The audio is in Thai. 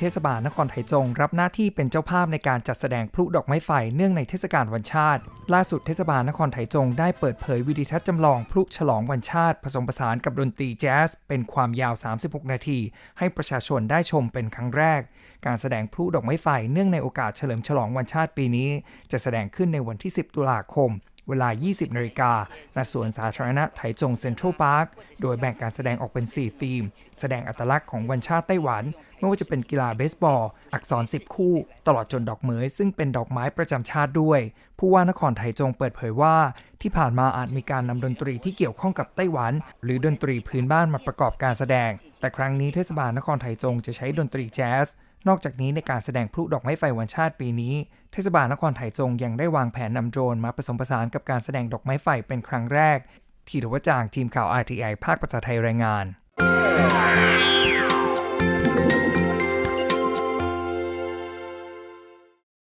เทศบาลนครไถจง รับหน้าที่เป็นเจ้าภาพในการจัดแสดงพลุดอกไม้ไฟเนื่องในเทศกาลวันชาติ ล่าสุดเทศบาลนครไถจง ได้เปิดเผยวิดีทัศน์จำลองพลุฉลองวันชาติ ผสมผสานกับดนตรีแจ๊สเป็นความยาว 36 นาที ให้ประชาชนได้ชมเป็นครั้งแรก การแสดงพลุดอกไม้ไฟเนื่องในโอกาสเฉลิมฉลองวันชาติปีนี้ จะแสดงขึ้นในวันที่ 10 ตุลาคม เวลา 20 นาฬิกาณสวนสาธารณะไถจงเซ็นทรัลพาร์ค โดยแบ่งการแสดงออกเป็น 4 ธีม แสดงอัตลักษณ์ของวันชาติไต้หวัน ไม่ว่าจะเป็นกีฬาเบสบอล อักษร 10 คู่ ตลอดจนดอกเหมย ซึ่งเป็นดอกไม้ประจำชาติด้วย ผู้ว่านครไถจงเปิดเผยว่า ที่ผ่านมาอาจมีการนำดนตรีที่เกี่ยวข้องกับไต้หวัน หรือดนตรีพื้นบ้านมาประกอบการแสดง แต่ครั้งนี้เทศบาลนครไถจงจะใช้ดนตรีแจ๊ส นอกจากนี้ในการแสดงพลุดอกไม้ไฟวันชาติปีนี้ เทศบาลนครไถจงยังได้วางแผนนำโดรนมาผสมผสานกับการแสดงดอกไม้ไฟเป็นครั้งแรก ที่รวจางทีมข่าว RTI ภาคภาษาไทยรายงาน